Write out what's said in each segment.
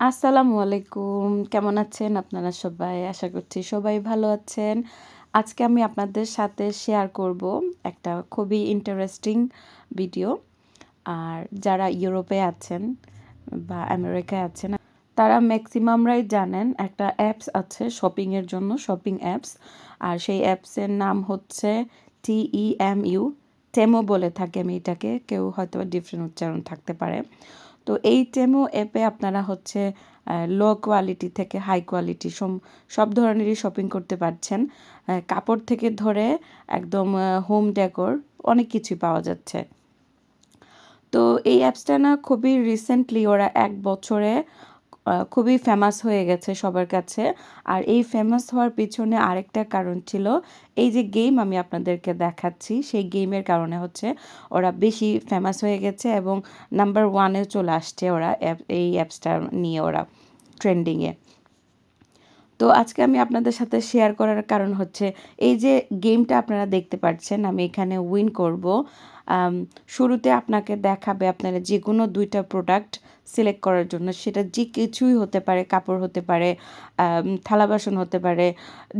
আসসালামু আলাইকুম। কেমন আছেন আপনারা সবাই? আশা করছি সবাই ভালো আছেন। আজকে আমি আপনাদের সাথে শেয়ার করব একটা খুবই ইন্টারেস্টিং ভিডিও আর যারা ইউরোপে আছেন বা আমেরিকায় আছেন, তারা ম্যাক্সিমামরাই জানেন একটা অ্যাপস আছে শপিংয়ের জন্য শপিং অ্যাপস আর সেই অ্যাপসের নাম হচ্ছে টিই এম ইউ টেমো বলে থাকে আমি এটাকে। কেউ হয়তো ডিফারেন্ট উচ্চারণ থাকতে পারে। তো এই টেমো অ্যাপে আপনারা হচ্ছে লো কোয়ালিটি থেকে হাই কোয়ালিটি সব ধরনেরই শপিং করতে পারছেন। কাপড় থেকে ধরে একদম হোম ডেকোর অনেক কিছু পাওয়া যাচ্ছে। তো এই অ্যাপসটা না খুবই রিসেন্টলি ওরা এক বছরে খুবই ফেমাস হয়ে গেছে সবার কাছে। আর এই ফেমাস হওয়ার পিছনে আরেকটা কারণ ছিল, এই যে গেম আমি আপনাদেরকে দেখাচ্ছি, সেই গেমের কারণে হচ্ছে ওরা বেশি ফেমাস হয়ে গেছে এবং নাম্বার ওয়ানে চলে আসছে ওরা এই অ্যাপসটা নিয়ে ওরা ট্রেন্ডিংয়ে তো আজকে আমি আপনাদের সাথে শেয়ার করার কারণ হচ্ছে, এই যে গেমটা আপনারা দেখতে পাচ্ছেন, আমি এখানে উইন করব। শুরুতে আপনাকে দেখাবে আপনারা যে কোনো দুইটা প্রোডাক্ট সিলেক্ট করার জন্য। সেটা যে কিছুই হতে পারে, কাপড় হতে পারে থালা বাসন হতে পারে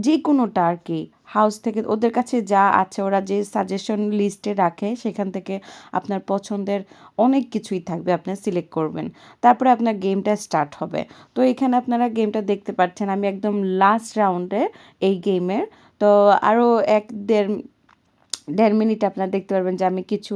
যে কোনোটা আর কি। হাউস থেকে ওদের কাছে যা আছে, ওরা যে সাজেশন লিস্টে রাখে, সেখান থেকে আপনার পছন্দের অনেক কিছুই থাকবে আপনি সিলেক্ট করবেন। তারপরে আপনার গেমটা স্টার্ট হবে। তো এখানে আপনারা গেমটা দেখতে পাচ্ছেন, আমি একদম লাস্ট রাউন্ডে এই গেমের তো আরও এক দেড় দেড় মিনিট আপনারা দেখতে পারবেন যে আমি কিছু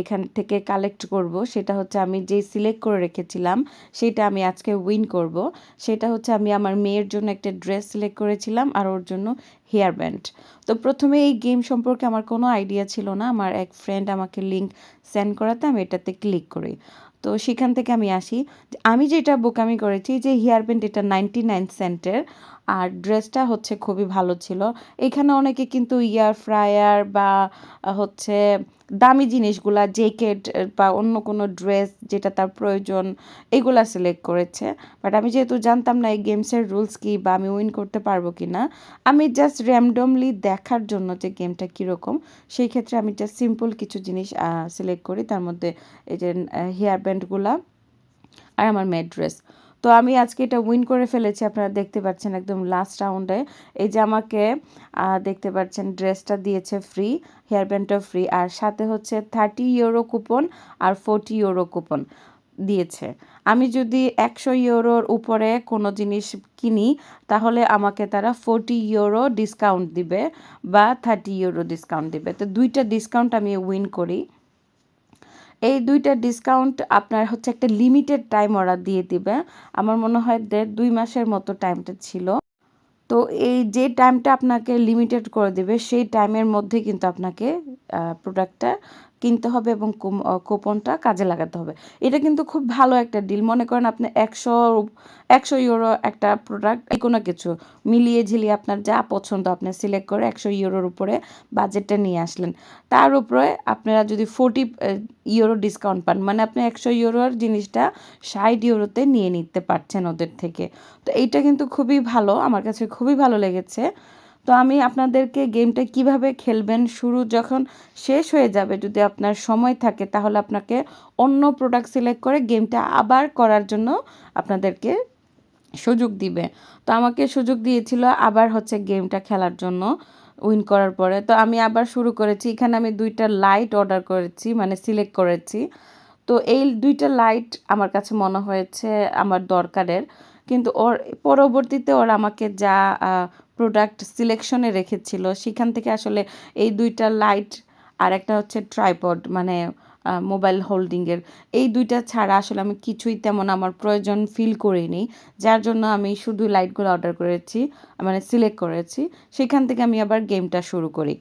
এখান থেকে কালেক্ট করব। সেটা হচ্ছে আমি যেই সিলেক্ট করে রেখেছিলাম, সেটা আমি আজকে উইন করব। সেটা হচ্ছে আমি আমার মেয়ের জন্য একটা ড্রেস সিলেক্ট করেছিলাম আর ওর জন্য হেয়ার ব্যান্ড তো প্রথমে এই গেম সম্পর্কে আমার কোনো আইডিয়া ছিল না। আমার এক ফ্রেন্ড আমাকে লিঙ্ক সেন্ড করাতে, আমি এটাতে ক্লিক করি। তো সেখান থেকে আমি আসি। আমি যেটা বোকামি করেছি যে হেয়ার ব্যান্ড এটা নাইনটি নাইন সেন্টের আর ড্রেসটা হচ্ছে খুবই ভালো ছিল। এখানে অনেকে কিন্তু ইয়ার ফ্রায়ার বা হচ্ছে দামি জিনিসগুলা জ্যাকেট বা অন্য কোনো ড্রেস যেটা তার প্রয়োজন এগুলা সিলেক্ট করেছে। বাট আমি যেহেতু জানতাম না এই গেমসের রুলস কী বা আমি উইন করতে পারব কি না আমি জাস্ট র্যান্ডমলি দেখার জন্য যে গেমটা কীরকম, সেই ক্ষেত্রে আমি জাস্ট সিম্পল কিছু জিনিস সিলেক্ট করি। তার মধ্যে এই যে হেয়ার ব্যান্ডগুলা আর আমার মেড ড্রেস। তো আমি আজকে এটা উইন করে ফেলেছি, আপনারা দেখতে পাচ্ছেন একদম লাস্ট রাউন্ডে এই যে আমাকে দেখতে পাচ্ছেন ড্রেসটা দিয়েছে ফ্রি হেয়ার ব্যান্ডটা ফ্রি আর সাথে হচ্ছে থার্টি ইউরো কুপন আর ফোরটি ইউরো কুপন দিয়েছে। আমি যদি একশো ইউরোর উপরে কোনো জিনিস কিনি, তাহলে আমাকে তারা ফোরটি ইউরো ডিসকাউন্ট দিবে বা থার্টি ইউরো ডিসকাউন্ট দিবে। তো দুইটা ডিসকাউন্ট আমি উইন করি। এই দুইটা ডিসকাউন্ট আপনার হচ্ছে একটা লিমিটেড টাইম অর্ডার দিয়ে দিবে। আমার মনে হয় দেড় দুই মাসের মতো টাইমটা ছিল। তো এই যে টাইমটা আপনাকে লিমিটেড করে দেবে, সেই টাইমের মধ্যে কিন্তু আপনাকে প্রোডাক্টটা কিনতে হবে এবং কুপনটা কাজে লাগাতে হবে। এটা কিন্তু খুব ভালো একটা ডিল মনে করেন আপনি একশো একশো ইউরো একটা প্রোডাক্ট কোনো কিছু, মিলিয়ে ঝিলিয়ে আপনার যা পছন্দ আপনি সিলেক্ট করে একশো ইউরোর উপরে বাজেটটা নিয়ে আসলেন। তার উপরে আপনারা যদি ফোর্টি ইউরো ডিসকাউন্ট পান মানে আপনি একশো ইউরোর জিনিসটা ষাট ইউরোতে নিয়ে নিতে পারছেন ওদের থেকে। তো এইটা কিন্তু খুবই ভালো, আমার কাছে খুবই ভালো লেগেছে। তো আমি আপনাদেরকে গেমটা কীভাবে খেলবেন? শুরু যখন শেষ হয়ে যাবে, যদি আপনার সময় থাকে, তাহলে আপনাকে অন্য প্রোডাক্ট সিলেক্ট করে গেমটা আবার করার জন্য আপনাদেরকে সুযোগ দিবে। তো আমাকে সুযোগ দিয়েছিল আবার হচ্ছে গেমটা খেলার জন্য উইন করার পরে। তো আমি আবার শুরু করেছি। এখানে আমি দুইটা লাইট অর্ডার করেছি মানে সিলেক্ট করেছি। তো এই দুইটা লাইট আমার কাছে মনে হয়েছে আমার দরকারের। কিন্তু ওর, পরবর্তীতে ওর আমাকে যা প্রোডাক্ট সিলেকশনে রেখেছিল, সেখান থেকে আসলে এই দুইটা লাইট আর একটা হচ্ছে ট্রাইপড মানে মোবাইল হোল্ডিংয়ের এই দুইটা ছাড়া আসলে আমি কিছুই তেমন আমার প্রয়োজন ফিল করিনি। যার জন্য আমি শুধু লাইটগুলো অর্ডার করেছি মানে সিলেক্ট করেছি, সেখান থেকে আমি আবার গেমটা শুরু করি।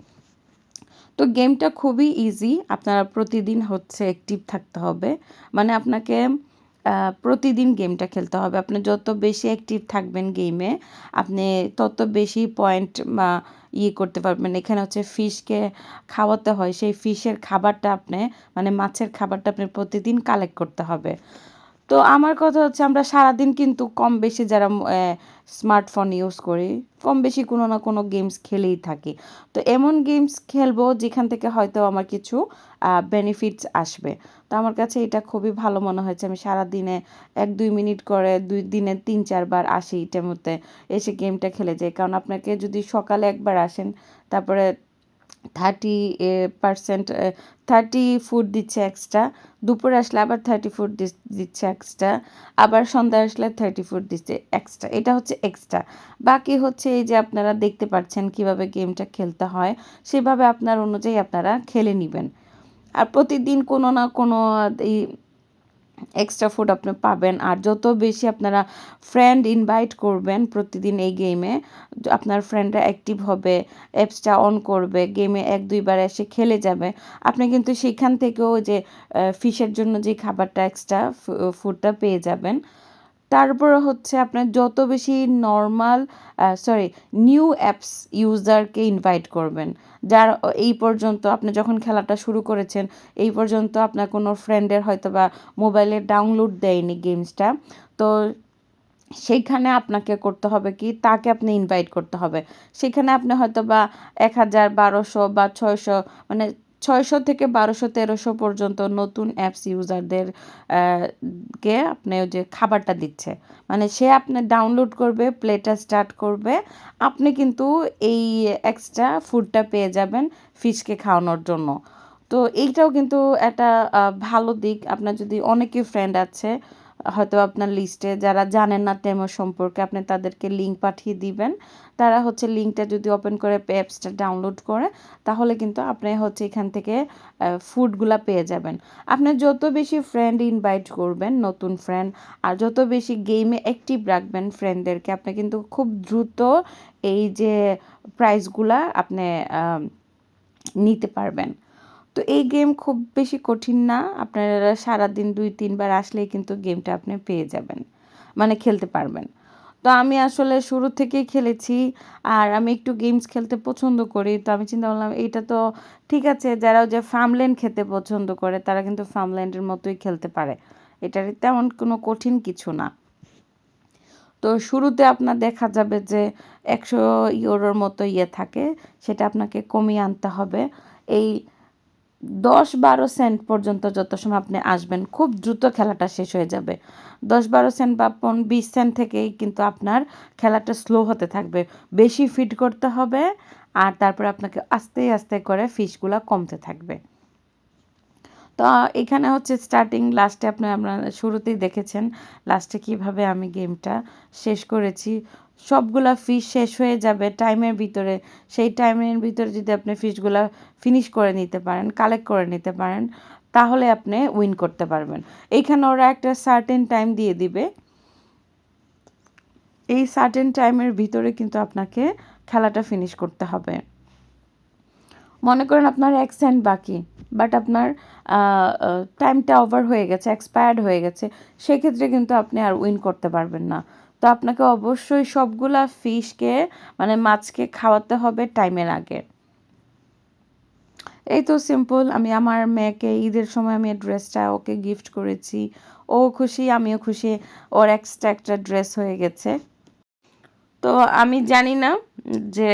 তো গেমটা খুবই ইজি আপনারা প্রতিদিন হচ্ছে অ্যাক্টিভ থাকতে হবে। মানে আপনাকে প্রতিদিন গেমটা খেলতে হবে। আপনি যত বেশি অ্যাক্টিভ থাকবেন গেমে আপনি তত বেশি পয়েন্ট বা ইয়ে করতে পারবেন। এখানে হচ্ছে ফিশকে খাওয়াতে হয়। সেই ফিশের খাবারটা আপনি মানে মাছের খাবারটা আপনি প্রতিদিন কালেক্ট করতে হবে। তো আমার কথা হচ্ছে আমরা সারাদিন কিন্তু কম বেশি যারা স্মার্টফোন ইউজ করি, কম বেশি কোনো না কোনো গেমস খেলেই থাকি। তো এমন গেমস খেলব যেখান থেকে হয়তো আমার কিছু বেনিফিটস আসবে। তো আমার কাছে এটা খুবই ভালো মনে হয়েছে। আমি সারাদিনে এক দুই মিনিট করে দুই দিনে তিন চারবার আসি এটার মধ্যে এসে গেমটা খেলে যাই। কারণ আপনাকে যদি সকালে একবার আসেন, তারপরে থার্টি পার্সেন্ট থার্টি ফুড দিচ্ছে এক্সট্রা দুপুরে আসলে আবার থার্টি ফুড দিচ্ছে এক্সট্রা আবার সন্ধ্যায় আসলে থার্টি ফুড দিচ্ছে এক্সট্রা এটা হচ্ছে এক্সট্রা বাকি হচ্ছে এই যে আপনারা দেখতে পাচ্ছেন কীভাবে গেমটা খেলতে হয়, সেভাবে আপনার অনুযায়ী আপনারা খেলে নেবেন। আর প্রতিদিন কোনো না কোনো, এই এক্সট্রা ফুড আপনি পাবেন। আর যত বেশি আপনারা ফ্রেন্ড ইনভাইট করবেন প্রতিদিন এই গেমে আপনার ফ্রেন্ডরা অ্যাক্টিভ হবে অ্যাপসটা অন করবে গেমে এক, দুইবার এসে খেলে যাবে। আপনি কিন্তু সেখান থেকেও যে ফিশের জন্য যে খাবারটা এক্সট্রা ফুডটা পেয়ে যাবেন। তারপরে হচ্ছে আপনার যত বেশি নর্মাল সরি নিউ অ্যাপস ইউজারকে ইনভাইট করবেন, যার এই পর্যন্ত আপনি যখন খেলাটা শুরু করেছেন, এই পর্যন্ত আপনার কোনো ফ্রেন্ডের হয়তো বা মোবাইলে ডাউনলোড দেয়নি গেমসটা তো সেইখানে আপনাকে করতে হবে কি, তাকে আপনি ইনভাইট করতে হবে। সেখানে আপনি হয়তো বা এক হাজার, বারোশো বা ছয়শো মানে ছয়শো থেকে বারোশো, তেরোশো পর্যন্ত নতুন অ্যাপস ইউজারদের কে আপনি যে খাবারটা দিচ্ছে। মানে সে আপনি ডাউনলোড করবে, প্লেটা স্টার্ট করবে, আপনি কিন্তু এই এক্সট্রা ফুডটা পেয়ে যাবেন ফিশকে খাওয়ানোর জন্য। তো এইটাও কিন্তু একটা ভালো দিক। আপনার যদি অনেকে ফ্রেন্ড আছে হয়তো আপনার লিস্টে যারা জানেন না টেমো সম্পর্কে, আপনি তাদেরকে লিঙ্ক পাঠিয়ে দিবেন। তারা হচ্ছে লিঙ্কটা যদি ওপেন করে অ্যাপসটা ডাউনলোড করে, তাহলে কিন্তু আপনি হচ্ছে এখান থেকে ফুডগুলা পেয়ে যাবেন। আপনি যত বেশি ফ্রেন্ড ইনভাইট করবেন, নতুন ফ্রেন্ড আর যত বেশি গেমে অ্যাক্টিভ রাখবেন ফ্রেন্ডদেরকে আপনি কিন্তু খুব দ্রুত এই যে প্রাইজগুলা আপনি নিতে পারবেন। তো এই গেম খুব বেশি কঠিন না। আপনারা সারাদিন দুই, তিনবার আসলেই কিন্তু গেমটা আপনি পেয়ে যাবেন মানে খেলতে পারবেন। তো আমি আসলে শুরু থেকেই খেলেছি, আর আমি একটু গেমস খেলতে পছন্দ করি। তো আমি চিন্তা করলাম এটা তো ঠিক আছে, যারা যে ফার্মল্যান্ড খেতে পছন্দ করে, তারা কিন্তু ফার্মল্যান্ডের মতোই খেলতে পারে। এটার তেমন কোনো কঠিন কিছু না। তো শুরুতে আপনার দেখা যাবে যে একশো ইউরোর মতো ইয়ে থাকে, সেটা আপনাকে কমিয়ে আনতে হবে। এই দশ বারো সেন্ট পর্যন্ত যত সময় আপনি আসবেন, খুব দ্রুত খেলাটা শেষ হয়ে যাবে। দশ বারো সেন্ট বা পন, বিশ সেন্ট থেকেই কিন্তু আপনার খেলাটা স্লো হতে থাকবে। বেশি ফিট করতে হবে আর তারপরে আপনাকে আস্তে আস্তে করে ফিশগুলো কমতে থাকবে। তো এখানে হচ্ছে স্টার্টিং লাস্টে আপনি আপনার শুরুতেই দেখেছেন লাস্টে কীভাবে আমি গেমটা শেষ করেছি। সবগুলা ফিশ শেষ হয়ে যাবে টাইমের ভিতরে। সেই টাইমের ভিতরে যদি আপনি ফিশগুলা ফিনিশ করে নিতে পারেন কালেক্ট করে নিতে পারেন, তাহলে আপনি উইন করতে পারবেন। এইখানে ওরা একটা সার্টেন টাইম দিয়ে দিবে। এই সার্টেন টাইমের ভিতরে কিন্তু আপনাকে খেলাটা ফিনিশ করতে হবে। মনে করেন আপনার এক সেন্ট বাকি বাট আপনার টাইমটা ওভার হয়ে গেছে এক্সপায়ার্ড হয়ে গেছে, সেক্ষেত্রে কিন্তু আপনি আর উইন করতে পারবেন না। তো আপনাকে অবশ্যই সবগুলা ফিশকে মানে মাছকে খাওয়াতে হবে টাইমের আগে। এই তো সিম্পল, আমি আমার মেয়েকে ঈদের সময় আমি ড্রেসটা ওকে গিফট করেছি। ও খুশি, আমিও খুশি, ওর এক্সট্রা একটা ড্রেস হয়ে গেছে। তো আমি জানি না যে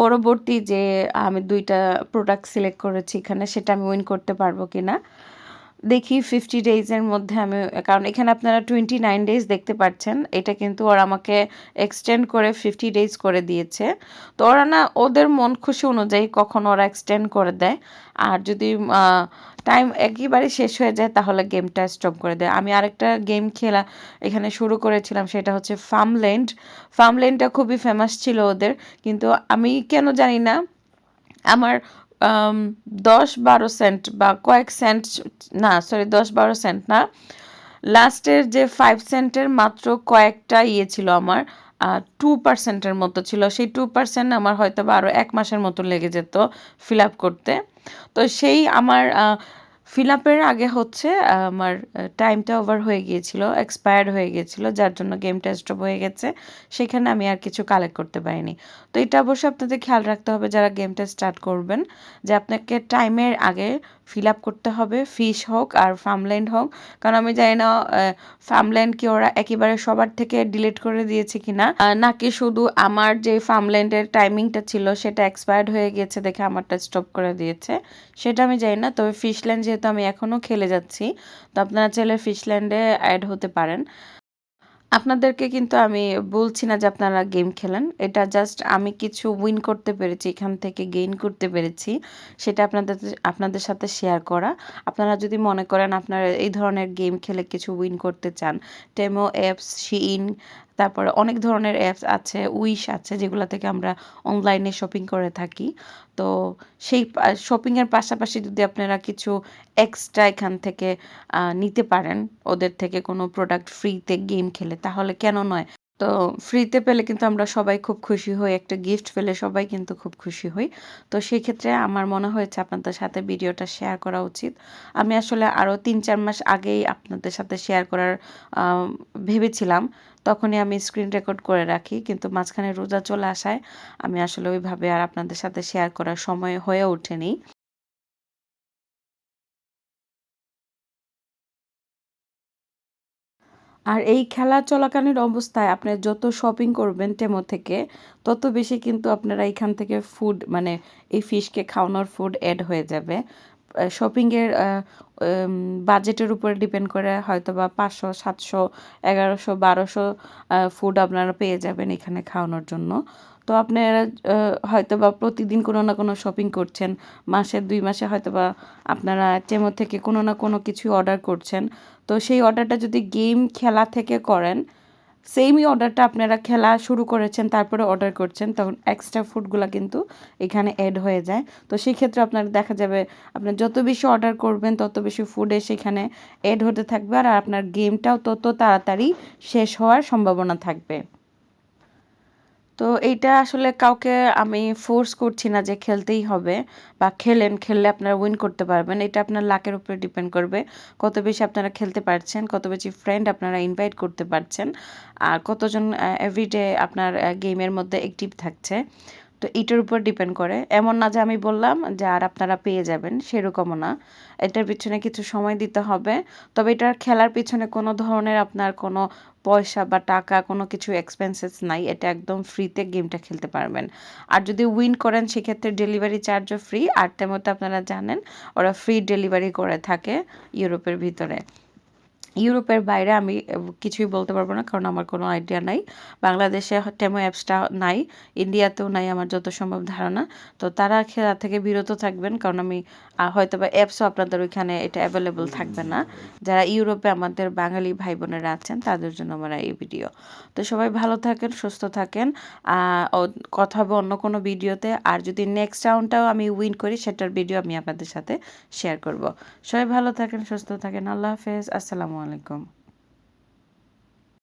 পরবর্তী যে আমি দুইটা প্রোডাক্ট সিলেক্ট করেছি এখানে, সেটা আমি উইন করতে পারব কি না দেখি ফিফটি ডেজের মধ্যে আমি, কারণ এখানে আপনারা টোয়েন্টি নাইন ডেজ দেখতে পাচ্ছেন। এটা কিন্তু ওরা আমাকে এক্সটেন্ড করে ফিফটি ডেজ করে দিয়েছে। তো ওরা না ওদের মন খুশি অনুযায়ী কখন ওরা এক্সটেন্ড করে দেয়। আর যদি টাইম একেবারে শেষ হয়ে যায়, তাহলে গেমটা স্টপ করে দেয়। আমি আরেকটা গেম খেলা এখানে শুরু করেছিলাম, সেটা হচ্ছে ফার্মল্যান্ড ফার্মল্যান্ডটা খুবই ফেমাস ছিল ওদের। কিন্তু আমি কেন জানি না, আমার দশ বারো সেন্ট বা কয়েক সেন্ট না সরি দশ বারো সেন্ট না। লাস্টের যে ফাইভ সেন্টের মাত্র কয়েকটা ইয়ে ছিল আমার টু পার্সেন্টের মতো ছিল। সেই টু পার্সেন্ট আমার হয়তো বা আরও এক মাসের মতো লেগে যেত ফিল আপ করতে। তো সেই আমার ফিল আপের আগে হচ্ছে আমার টাইমটা ওভার হয়ে গিয়েছিল এক্সপায়ার্ড হয়ে গিয়েছিল, যার জন্য গেমটা স্টপ হয়ে গেছে। সেখানে আমি আর কিছু কালেক্ট করতে পারিনি। তো এটা অবশ্যই আপনাদের খেয়াল রাখতে হবে যারা গেমটা স্টার্ট করবেন, যে আপনাকে টাইমের আগে ফিল আপ করতে হবে ফিশ হোক আর ফার্মল্যান্ড হোক। কারণ আমি জানি না ফার্মল্যান্ড কি ওরা একেবারে সবার থেকে ডিলিট করে দিয়েছে কিনা। নাকি শুধু আমার যে ফার্মল্যান্ডের টাইমিংটা ছিল সেটা এক্সপায়ার্ড হয়ে গিয়েছে দেখে আমারটা স্টপ করে দিয়েছে। সেটা আমি জানি না, তবে ফিশল্যান্ড যেহেতু আমি এখনও খেলে যাচ্ছি, তো আপনারা চাইলে ফিশল্যান্ডে অ্যাড হতে পারেন। আপনাদেরকে কিন্তু আমি বলছি না যে আপনারা গেম খেলেন। এটা জাস্ট আমি কিছু উইন করতে পেরেছি, এখান থেকে গেইন করতে পেরেছি, সেটা আপনাদের আপনাদের সাথে শেয়ার করা। আপনারা যদি মনে করেন আপনারা এই ধরনের গেম খেলে কিছু উইন করতে চান টেমো অ্যাপস শিইন তারপরে অনেক ধরনের অ্যাপস আছে উইশ আছে, যেগুলো থেকে আমরা অনলাইনে শপিং করে থাকি। তো সেই শপিংয়ের পাশাপাশি যদি আপনারা কিছু এক্সট্রা এখান থেকে নিতে পারেন, ওদের থেকে কোনো প্রোডাক্ট ফ্রিতে গেম খেলে, তাহলে কেন নয়? তো ফ্রিতে পেলে কিন্তু আমরা সবাই খুব খুশি হই, একটা গিফট পেলে সবাই কিন্তু খুব খুশি হই। তো সেই ক্ষেত্রে আমার মনে হয়েছে আপনাদের সাথে ভিডিওটা শেয়ার করা উচিত। আমি আসলে আরও তিন চার মাস আগেই আপনাদের সাথে শেয়ার করার ভেবেছিলাম। তখনই আমি স্ক্রিন রেকর্ড করে রাখি, কিন্তু মাঝখানে রোজা চলে আসায় আমি আসলে ওইভাবে আর আপনাদের সাথে শেয়ার করার সময় হয়ে ওঠেনি। আর এই খেলা চলাকালীন অবস্থায় আপনি যত শপিং করবেন টেমো থেকে, তত বেশি কিন্তু আপনারা এখান থেকে ফুড মানে এই ফিশকে খাওয়ানোর ফুড অ্যাড হয়ে যাবে। শপিংয়ের বাজেটের উপরে ডিপেন্ড করে হয়তো বা পাঁচশো, সাতশো, এগারোশো, বারোশো ফুড আপনারা পেয়ে যাবেন এখানে খাওয়ানোর জন্য। তো আপনারা হয়তো বা প্রতিদিন কোনো না কোনো শপিং করছেন মাসের দুই মাসে হয়তো বা আপনারা টেমো থেকে কোনো না কোনো কিছু অর্ডার করছেন। তো সেই অর্ডারটা যদি গেম খেলা থেকে করেন সেমই অর্ডারটা আপনারা খেলা শুরু করেছেন, তারপরে অর্ডার করছেন, তখন এক্সট্রা ফুডগুলো কিন্তু এখানে অ্যাড হয়ে যায়। তো সেই ক্ষেত্রে আপনার দেখা যাবে, আপনার যত বেশি অর্ডার করবেন, তত বেশি ফুডে সেখানে অ্যাড হতে থাকবে, আর আপনার গেমটাও তত তাড়াতাড়ি শেষ হওয়ার সম্ভাবনা থাকবে। তো এইটা আসলে কাউকে আমি ফোর্স করছি না যে খেলতেই হবে বা খেলেন, খেললে আপনারা উইন করতে পারবেন। এটা আপনার লাকের উপরে ডিপেন্ড করবে। কত বেশি আপনারা খেলতে পারছেন, কত বেশি ফ্রেন্ড আপনারা ইনভাইট করতে পারছেন, আর কতজন এভরিডে আপনার গেমের মধ্যে অ্যাক্টিভ থাকছে। তো এটার উপর ডিপেন্ড করে। এমন না যে আমি বললাম যে আর আপনারা পেয়ে যাবেন, সেরকমও না। এটার পিছনে কিছু সময় দিতে হবে। তবে এটার খেলার পিছনে কোনো ধরনের আপনার কোনো পয়সা বা টাকা, কোনো কিছু এক্সপেন্সেস নাই। এটা একদম ফ্রিতে গেমটা খেলতে পারবেন। আর যদি উইন করেন, সেক্ষেত্রে ডেলিভারি চার্জও ফ্রি আর তেমতে আপনারা জানেন, ওরা ফ্রি ডেলিভারি করে থাকে ইউরোপের ভিতরে। ইউরোপের বাইরে আমি কিছুই বলতে পারব না, কারণ আমার কোনো আইডিয়া নাই। বাংলাদেশে টেমো অ্যাপসটা নাই, ইন্ডিয়াতেও নাই আমার যত সম্ভব ধারণা। তো তারা খেলা থেকে বিরত থাকবেন, কারণ আমি হয়তো বা অ্যাপসও আপনাদের ওইখানে এটা অ্যাভেলেবল থাকবে না। যারা ইউরোপে আমাদের বাঙালি ভাই বোনেরা আছেন, তাদের জন্য আমার এই ভিডিও তো সবাই ভালো থাকেন, সুস্থ থাকেন। কথা হবে অন্য কোনো ভিডিওতে আর যদি নেক্সট রাউন্ডটাও আমি উইন করি, সেটার ভিডিও আমি আপনাদের সাথে শেয়ার করব। সবাই ভালো থাকেন, সুস্থ থাকেন। আল্লাহ হাফেজ। আসসালামু আলাইকুম